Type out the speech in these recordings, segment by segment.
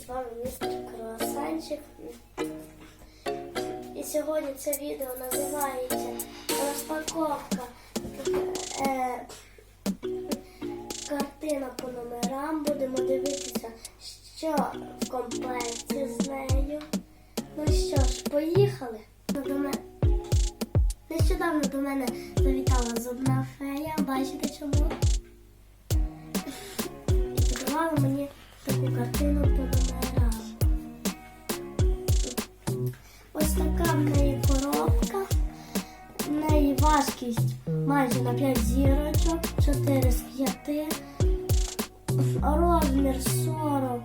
Привіт, з вами містер Круасанчик. І сьогодні це відео називається розпаковка е, картина по номерам. Будемо дивитися, що в комплекті з нею. Ну що ж, поїхали. Мене... Нещодавно до мене завітала зубна фея. Бачите чому? І подарувала мені таку картину важкість майже на 5 зірочок, 4 з 5. Розмір 40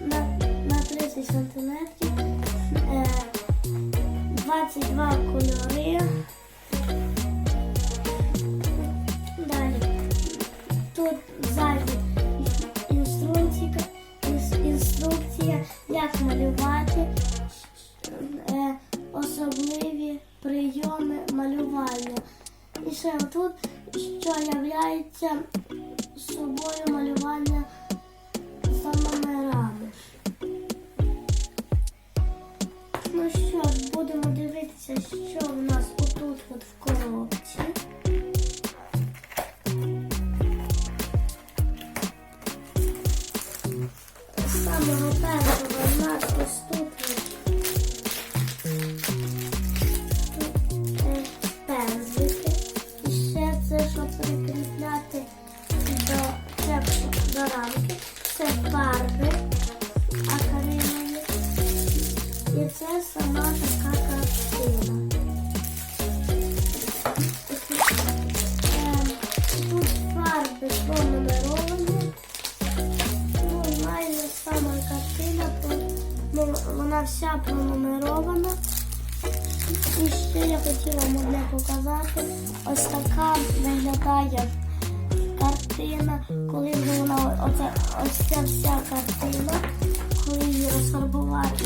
на, на 30 сантиметрів. Е, 22 кольори. Далі. Тут ззаді інструкція, інструкція, як малювати, е, особливі прийоми малювання. І ще тут, що являється собою малювання за номерами. Ну що будемо дивитися, що в нас отут от в коробці. Фарби акрилові. І це сама така картина. Ем, Тут фарби пронумеровані. Ну, майже сама картина, ну, вона вся пронумерована. І ще я хотіла вам показати. Ось така виглядає картина, коли вона оце, ось ця вся картина, коли її розфарбувати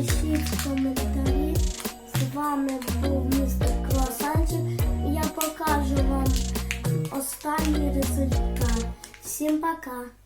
пишіть коментарі. З вами був містер Круасанчик. І я покажу вам останній результат. Всім пока!